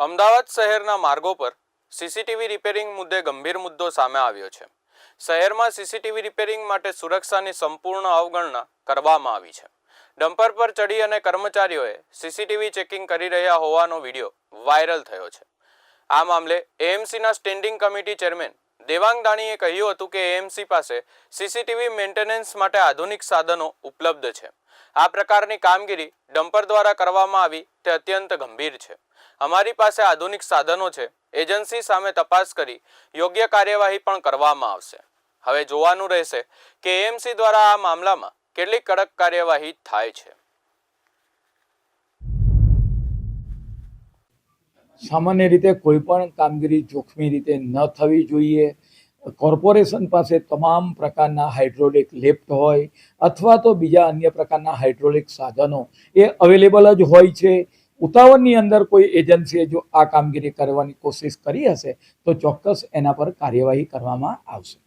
અમદાવાદ શહેરના માર્ગો પર સીસીટીવી રિપેરિંગ મુદ્દે ગંભીર મુદ્દો સામે આવ્યો છે. શહેરમાં સીસીટીવી રિપેરિંગ માટે સુરક્ષાની સંપૂર્ણ અવગણના કરવામાં આવી છે. ડમ્પર પર ચડી અને કર્મચારીઓએ સીસીટીવી ચેકિંગ કરી રહ્યા હોવાનો વીડિયો વાયરલ થયો છે. આ મામલે એએમસીના સ્ટેન્ડિંગ કમિટી ચેરમેન દેવાંગ દાણીએ કહ્યું હતું કે એએમસી પાસે સીસીટીવી મેન્ટેનન્સ માટે આધુનિક સાધનો ઉપલબ્ધ છે. આ પ્રકારની કામગીરી ડમ્પર દ્વારા કરવામાં આવી તે અત્યંત ગંભીર છે. અમારી પાસે આધુનિક સાધનો છે. એજન્સી સામે તપાસ કરી યોગ્ય કાર્યવાહી પણ કરવામાં આવશે. હવે જોવાનું રહેશે કે એએમસી દ્વારા આ મામલામાં કેટલી કડક કાર્યવાહી થાય છે. સામાન્ય રીતે કોઈ પણ કામગીરી જોખમી રીતે ન થવી જોઈએ. કોર્પોરેશન પાસે તમામ પ્રકારના હાઇડ્રોલિક લિફ્ટ હોય અથવા તો બીજા અન્ય પ્રકારના હાઇડ્રોલિક સાધનો એ અવેલેબલ જ હોય છે. ઉતાવળની અંદર કોઈ એજન્સીએ જો આ કામગીરી કરવાની કોશિશ કરી હશે તો ચોક્કસ એના પર કાર્યવાહી કરવામાં આવશે.